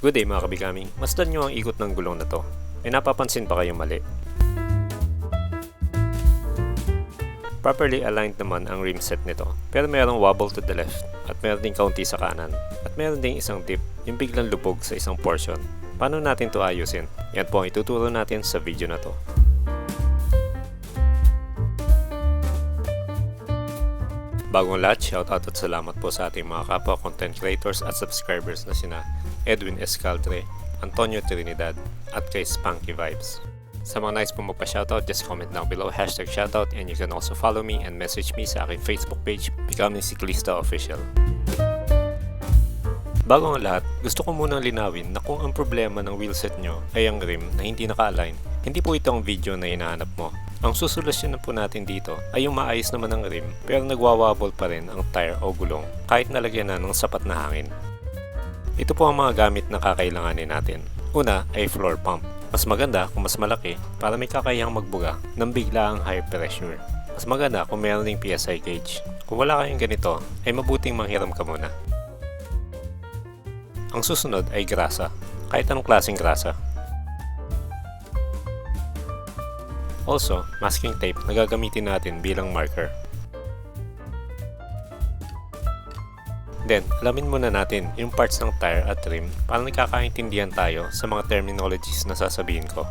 Good day mga kabigami. Masdan nyo ang ikot ng gulong na to. May napapansin pa kayong mali. Properly aligned naman ang rim set nito. Pero mayroong wobble to the left at meron ding kaunti sa kanan. At meron ding isang dip, yung biglang lubog sa isang portion. Paano natin to ayusin? Yan po ang ituturo natin sa video na to. Bagong lahat, shoutout at salamat po sa ating mga kapwa content creators at subscribers na sina Edwin Escaldre, Antonio Trinidad, at kay Spunky Vibes. Sa mga nice po magpa-shoutout, just comment down below hashtag shoutout and you can also follow me and message me sa aking Facebook page, Becoming Ciclista Official. Bago ang lahat, gusto ko munang linawin na kung ang problema ng wheelset nyo ay ang rim na hindi naka-align, hindi po ito ang video na hinahanap mo. Ang susolusyon po natin dito ay yung maayos naman ng rim pero nagwawabol pa rin ang tire o gulong kahit nalagyan na ng sapat na hangin. Ito po ang mga gamit na kakailanganin natin. Una ay floor pump. Mas maganda kung mas malaki para may kakayahang magbuga ng bigla ang high pressure. Mas maganda kung meron ding PSI gauge. Kung wala kayong ganito, ay mabuting manghiram ka muna. Ang susunod ay grasa. Kahit anong klaseng grasa. Also, masking tape na gagamitin natin bilang marker. Then, alamin muna natin yung parts ng tire at rim para nagkakaintindihan tayo sa mga terminologies na sasabihin ko.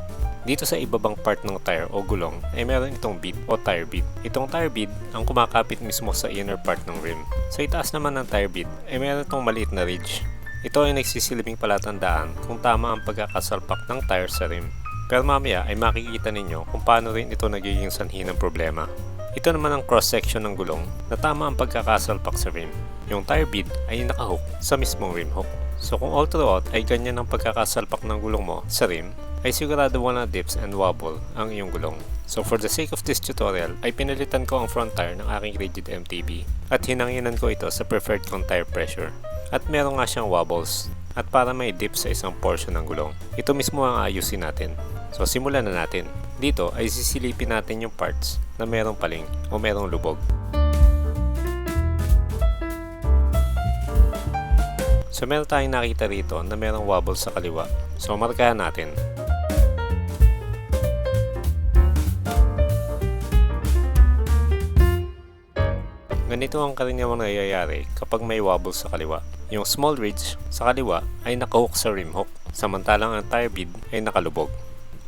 Dito sa ibabang part ng tire o gulong ay meron itong bead o tire bead. Itong tire bead ang kumakapit mismo sa inner part ng rim. Sa itaas naman ng tire bead ay meron itong maliit na ridge. Ito ay nagsisilbing palatandaan kung tama ang pagkakasalpak ng tire sa rim. Pero mamaya ay makikita ninyo kung paano rin ito nagiging sanhi ng problema. Ito naman ang cross-section ng gulong na tama ang pagkakasalpak sa rim. Yung tire bead ay nakahook sa mismong rim hook. So kung all throughout ay ganyan ang pagkakasalpak ng gulong mo sa rim, ay sigurado wala dips and wobble ang iyong gulong. So for the sake of this tutorial, ay pinalitan ko ang front tire ng aking rigid MTB at hinanginan ko ito sa preferred kong tire pressure. At meron nga siyang wobbles at para may dip sa isang portion ng gulong. Ito mismo ang ayusin natin. So simulan na natin. Dito ay sisilipin natin yung parts na merong paling o merong lubog. So meron tayong nakita rito na merong wobble sa kaliwa. So markahan natin. Ganito ang karaniwang nangyayari kapag may wobble sa kaliwa. Yung small ridge sa kaliwa ay nakahook sa rim hook, samantalang ang tire bead ay nakalubog.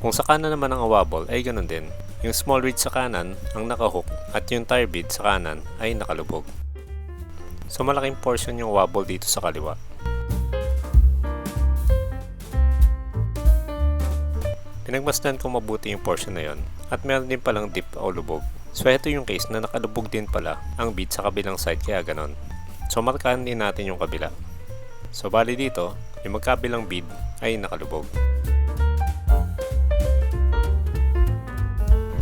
Kung sa kanan naman ang wobble ay ganun din. Yung small ridge sa kanan ang nakahook at yung tire bead sa kanan ay nakalubog. So malaking portion yung wobble dito sa kaliwa. Pinagmasdan ko mabuti yung portion na yon at meron din palang dip o lubog. So ito yung case na nakalubog din pala ang bead sa kabilang side kaya ganon. So markahan din natin yung kabila. So bali dito, yung magkabilang bead ay nakalubog.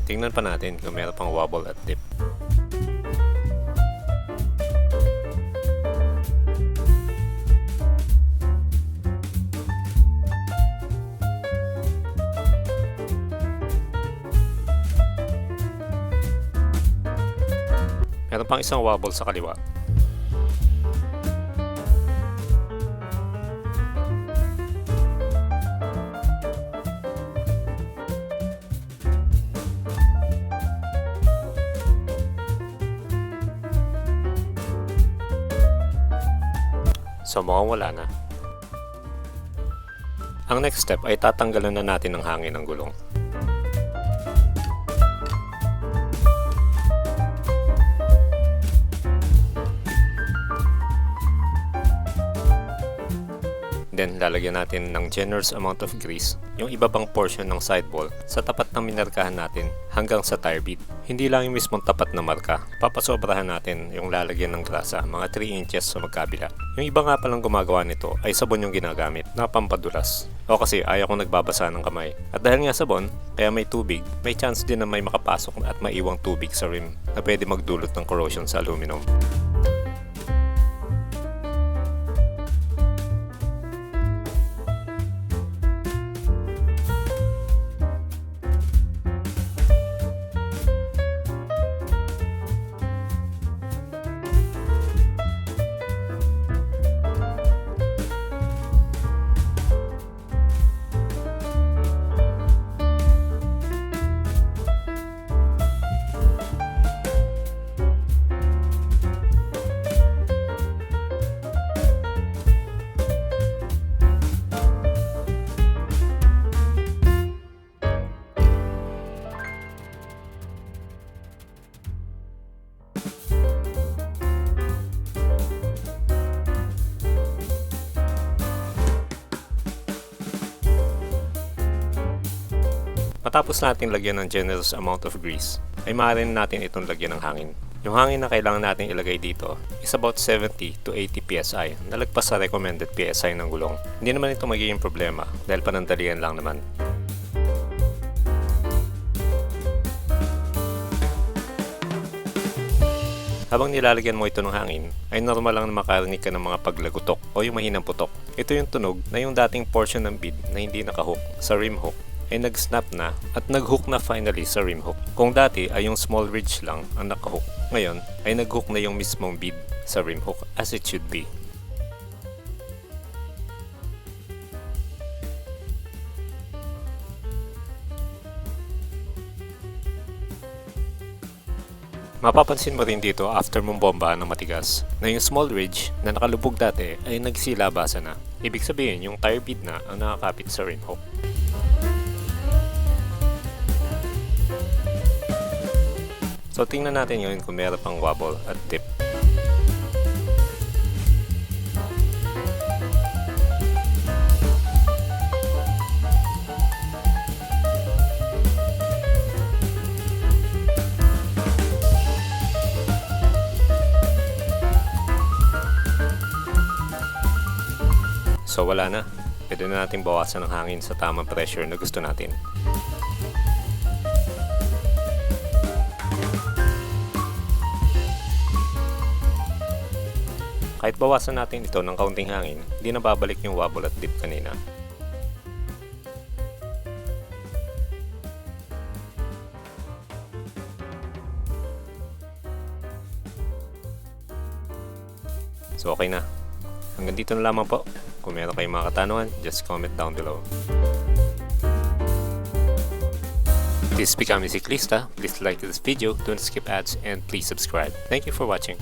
Tingnan pa natin kung meron pang wobble at dip. Meron pang isang wobble sa kaliwa. So mukhang wala na. Ang next step ay tatanggalan na natin ng hangin ng gulong. Then, lalagyan natin ng generous amount of grease, yung ibabang portion ng sidewall sa tapat ng minarkahan natin hanggang sa tire bead. Hindi lang yung mismong tapat na marka, papasobrahan natin yung lalagyan ng grasa, mga 3 inches sa magkabila. Yung iba nga palang gumagawa nito ay sabon yung ginagamit na pampadulas. O kasi ayaw kong nagbabasa ng kamay. At dahil nga sabon, kaya may tubig, may chance din na may makapasok at maiwang tubig sa rim na pwede magdulot ng corrosion sa aluminum. Matapos natin lagyan ng generous amount of grease, ay maaari na natin itong lagyan ng hangin. Yung hangin na kailangan natin ilagay dito is about 70 to 80 PSI, nalagpas sa recommended PSI ng gulong. Hindi naman ito magiging problema dahil panandalian lang naman. Habang nilalagyan mo ito ng hangin, ay normal lang na makarinig ka ng mga paglagutok o yung mahinang putok. Ito yung tunog na yung dating portion ng bead na hindi nakahook sa rim hook ay nag-snap na at nag-hook na finally sa rim hook. Kung dati ay yung small ridge lang ang nakahook, ngayon ay nag-hook na yung mismong bead sa rim hook as it should be. Mapapansin mo rin dito after mong bomba ng matigas na yung small ridge na nakalubog dati ay nagsilabasa na. Ibig sabihin yung tire bead na ang nakakapit sa rim hook. So tingnan natin ngayon kung meron pang wobble at tip. So wala na. Pwede na natin bawasan ng hangin sa tamang pressure na gusto natin. Kahit bawasan natin ito ng kaunting hangin, hindi na babalik yung wobble at dip kanina. So okay na. Hanggang dito na lamang po. Kung meron kayong mga katanungan, just comment down below. This is Becoming Ciclista. Please like this video, don't skip ads, and please subscribe. Thank you for watching.